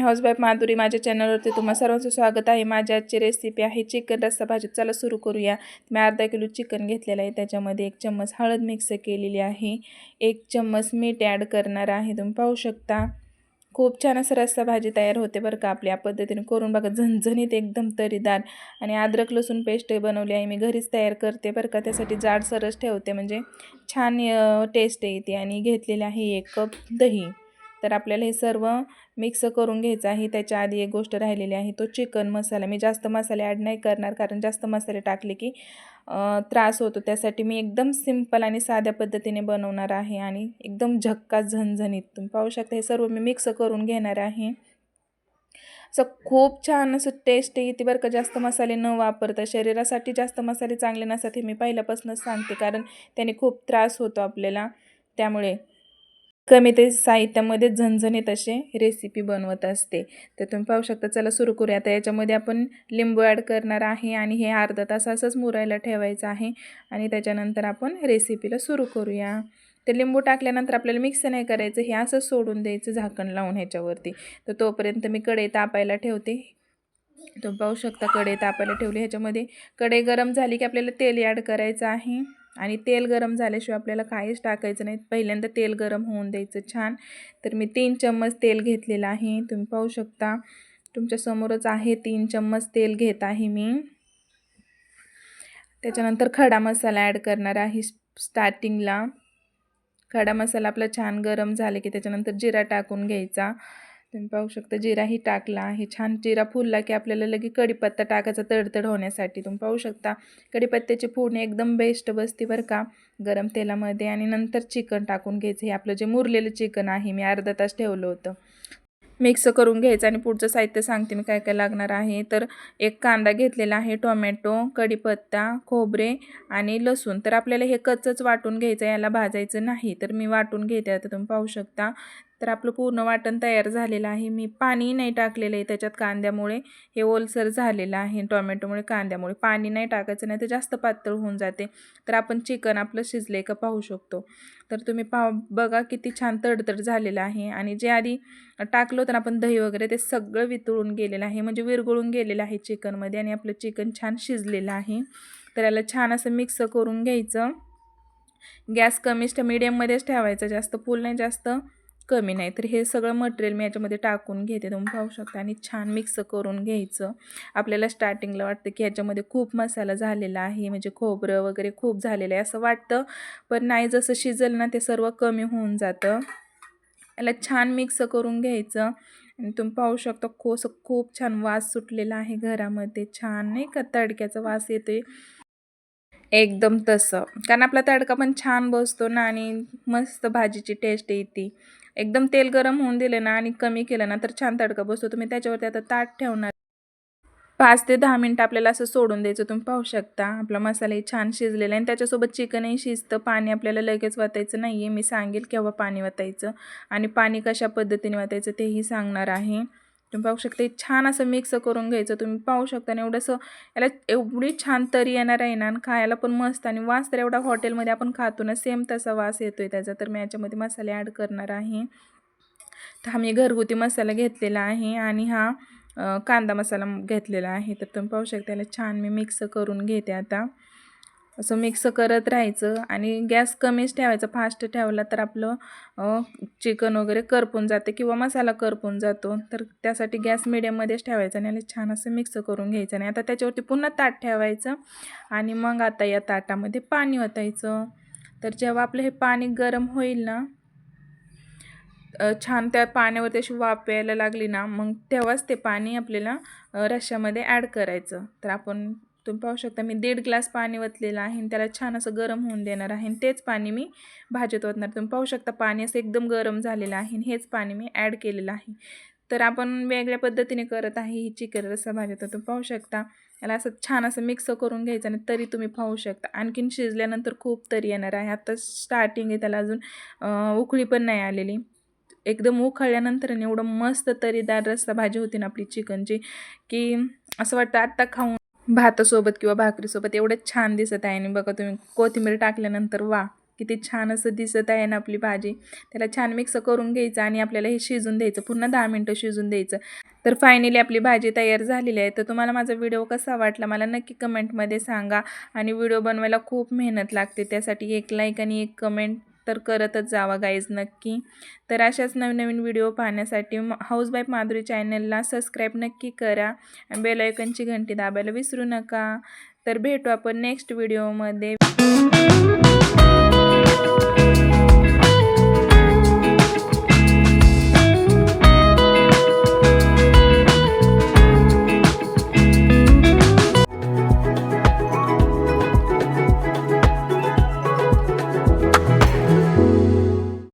मी housewife Madhuri. माझ्या चॅनलवरती तुम्हा सर्वांचं स्वागत आहे. माझ्या आजची रेसिपी आहे चिकन रस्सा भाजी. चला सुरू करूया. मी अर्धा किलो चिकन घेतलेलं आहे. त्याच्यामध्ये एक चम्मच हळद मिक्स केलेली आहे. एक चम्मच मीठ ॲड करणार आहे. तुम्ही पाहू शकता. खूप छान असं रस्सा भाजी तयार होते बरं का आपल्या पद्धतीने करून बघा. झणझणीत एकदम तरीदार आणि अद्रक लसूण पेस्ट बनवली आहे. मी घरीच तयार करते बरं का. त्यासाठी जाड सरस ठेवते. म्हणजे छान टेस्ट येते. आणि घेतलेली आहे एक कप दही. तर आपल्याला हे सर्व मिक्स करून घ्यायचं आहे. त्याच्या आधी एक गोष्ट राहिलेली आहे तो चिकन मसाला. मी जास्त मसाले ॲड नाही करणार कारण जास्त मसाले टाकले की त्रास होतो. त्यासाठी मी एकदम सिंपल आणि साध्या पद्धतीने बनवणार आहे आणि एकदम झक्का झणझणीत. तुम्ही पाहू शकता हे सर्व मी मिक्स करून घेणार आहे. असं खूप छान असं टेस्ट येते बरं का. जास्त मसाले न वापरता शरीरासाठी जास्त मसाले चांगले नसतात हे मी पहिल्यापासूनच सांगते कारण त्याने खूप त्रास होतो आपल्याला. त्यामुळे कमी ते साहित्यामध्ये झणझणीत असे रेसिपी बनवत असते. तर तुम्ही पाहू शकता चला सुरू करूया. आता याच्यामध्ये आपण लिंबू ॲड करणार आहे आणि हे अर्धा तास असंच मुरायला ठेवायचं आहे. आणि त्याच्यानंतर आपण रेसिपीला सुरू करूया. तर लिंबू टाकल्यानंतर आपल्याला मिक्स नाही करायचं हे असंच सोडून द्यायचं झाकण लावून ह्याच्यावरती. तर तोपर्यंत मी कढई तापायला ठेवते. तुम्ही पाहू शकता कढई तापायला ठेवली. ह्याच्यामध्ये कढई गरम झाली की आपल्याला तेल ॲड करायचं आहे. आणि तेल गरम झाल्याशिवाय आपल्याला काहीच टाकायचं नाही. पहिल्यांदा तेल गरम होऊन द्यायचं छान. तर मी तीन चम्मच तेल घेतलेलं आहे. तुम्ही पाहू शकता. तुमच्यासमोरच आहे तीन चम्मच तेल घेत आहे मी. त्याच्यानंतर खडा मसाला ॲड करणार आहे स्टार्टिंगला खडा मसाला आपला छान गरम झाला की त्याच्यानंतर जिरा टाकून घ्यायचा. तुम्ही पाहू शकता जिराही टाकला हे छान जिरा फुलला की आपल्याला लगे कढीपत्ता टाकायचा तडतड होण्यासाठी. तुम्ही पाहू शकता कढीपत्त्याची फोडणी एकदम बेस्ट बसते बरं का. गरम तेलामध्ये आणि नंतर चिकन टाकून घ्यायचं. हे आपलं जे मुरलेलं चिकन आहे मी अर्धा तास ठेवलं होतं. मिक्स करून घ्यायचं आणि पुढचं साहित्य सांगते मी काय काय लागणार आहे. तर एक कांदा घेतलेला आहे टोमॅटो कढीपत्ता खोबरे आणि लसूण. तर आपल्याला हे कच्चंच वाटून घ्यायचं याला भाजायचं नाही. तर मी वाटून घेते. आता तुम्ही पाहू शकता तर आपलं पूर्ण वाटण तयार झालेलं आहे. मी पाणी नाही टाकलेलं आहे त्याच्यात कांद्यामुळे. हे ओलसर झालेलं आहे टोमॅटोमुळे कांद्यामुळे. पाणी नाही टाकायचं नाही तर जास्त पातळ होऊन जाते. तर आपण चिकन आपलं शिजले का पाहू शकतो. तर तुम्ही पाह बघा किती छान तडतड झालेलं आहे. आणि जे आधी टाकलं होतं आपण दही वगैरे ते सगळं वितळून गेलेलं आहे. म्हणजे विरगळून गेलेलं आहे चिकनमध्ये आणि आपलं चिकन छान शिजलेलं आहे. तर याला छान असं मिक्स करून घ्यायचं. गॅस कमीच मिडियममध्येच ठेवायचं. जास्त फुल नाही जास्त कमी नाही. तर हे सगळं मटेरियल मी याच्यामध्ये टाकून घेते. तुम्ही पाहू शकता. आणि छान मिक्स करून घ्यायचं. आपल्याला स्टार्टिंगला वाटतं की ह्याच्यामध्ये खूप मसाला झालेला आहे. म्हणजे खोबरं वगैरे खूप झालेलं आहे असं वाटतं. पण नाही जसं शिजल ना ते सर्व कमी होऊन जातं. याला छान मिक्स करून घ्यायचं. आणि तुम्ही पाहू शकता खोस खूप छान वास सुटलेला आहे घरामध्ये. छान नाही का तडक्याचा वास येतोय? एकदम तसं. कारण आपला तडका पण छान बसतो ना आणि मस्त भाजीची टेस्ट येते. एकदम तेल गरम होऊन दिले ना आणि कमी केलं ना तर छान तडका बसतो. तुम्ही त्याच्यावरती आता ताट ठेवणार. पाच ते दहा मिनटं आपल्याला असं सोडून द्यायचं तुम्ही पाहू शकता. आपला मसालाही छान शिजलेला आहे. आणि त्याच्यासोबत चिकनही शिजतं. पाणी आपल्याला लगेच वाचायचं नाही आहे मी सांगेल केव्हा पाणी वाचायचं आणि पाणी कशा पद्धतीने वाचायचं तेही सांगणार आहे. तुम्ही पाहू शकता छान असं मिक्स करून घ्यायचं. तुम्ही पाहू शकता आणि एवढंसं याला एवढी छान तरी येणार आहे ना आणि खायला पण मस्त आणि वास तर एवढा हॉटेलमध्ये आपण खातो ना सेम तसा वास येतो आहे त्याचा. तर मी याच्यामध्ये मसाले ॲड करणार आहे. तर हा मी घरगुती मसाला घेतलेला आहे आणि हा कांदा मसाला घेतलेला आहे. तर तुम्ही पाहू शकता याला छान मी मिक्स करून घेते आता. असं मिक्स करत राहायचं आणि गॅस कमीच ठेवायचा. फास्ट ठेवला तर आपलं चिकन वगैरे करपून जाते किंवा मसाला करपून जातो. तर त्यासाठी गॅस मिडियममध्येच ठेवायचा आणि याला छान असं मिक्स करून घ्यायचं आणि आता त्याच्यावरती पुन्हा ताट ठेवायचं आणि मग आता या ताटामध्ये पाणी ओतायचं. तर जेव्हा आपलं हे पाणी गरम होईल ना छान त्या पाण्यावरती अशी वाफ यायला लागली ना मग तेव्हाच ते पाणी आपल्याला रश्श्यामध्ये ॲड करायचं. तर आपण तुम्ही पाहू शकता मी दीड ग्लास पाणी वतलेलं आहे आणि त्याला छान असं गरम होऊन देणार आहे आणि तेच पाणी मी भाजीत ओतणार. तुम्ही पाहू शकता पाणी असं एकदम गरम झालेलं आहे आणि हेच पाणी मी ॲड केलेलं आहे. तर आपण वेगळ्या पद्धतीने करत आहे ही चिकन रस्सा भाजीत तुम्ही पाहू शकता याला असं छान असं मिक्स करून घ्यायचं आणि तरी तुम्ही पाहू शकता. आणखीन शिजल्यानंतर खूप तरी येणार आहे. आता स्टार्टिंग आहे त्याला अजून उकळी पण नाही आलेली. एकदम उखळल्यानंतर एवढं मस्त तरीदार रस्सा भाजी होती ना आपली चिकनची की असं वाटतं आत्ता खाऊन भातासोबत किंवा भाकरीसोबत एवढंच छान दिसत आहे. आणि बघा तुम्ही कोथिंबीर टाकल्यानंतर वा किती छान असं दिसत आहे ना आपली भाजी. त्याला छान मिक्स करून घ्यायचं आणि आपल्याला हे शिजून द्यायचं पुन्हा दहा मिनटं शिजून द्यायचं. तर फायनली आपली भाजी तयार झालेली आहे. तर तुम्हाला माझा व्हिडिओ कसा वाटला मला नक्की कमेंटमध्ये सांगा. आणि व्हिडिओ बनवायला खूप मेहनत लागते. त्यासाठी एक लाईक आणि एक कमेंट तर करतच जावा गाईज नक्की. तर अशाच नवनवीन व्हिडिओ पाहण्यासाठी हाऊस हाऊसवाईफ माधुरी चॅनलला सबस्क्राईब नक्की करा. आणि बेल घंटी दाबायला विसरू नका. तर भेटू आपण नेक्स्ट व्हिडिओमध्ये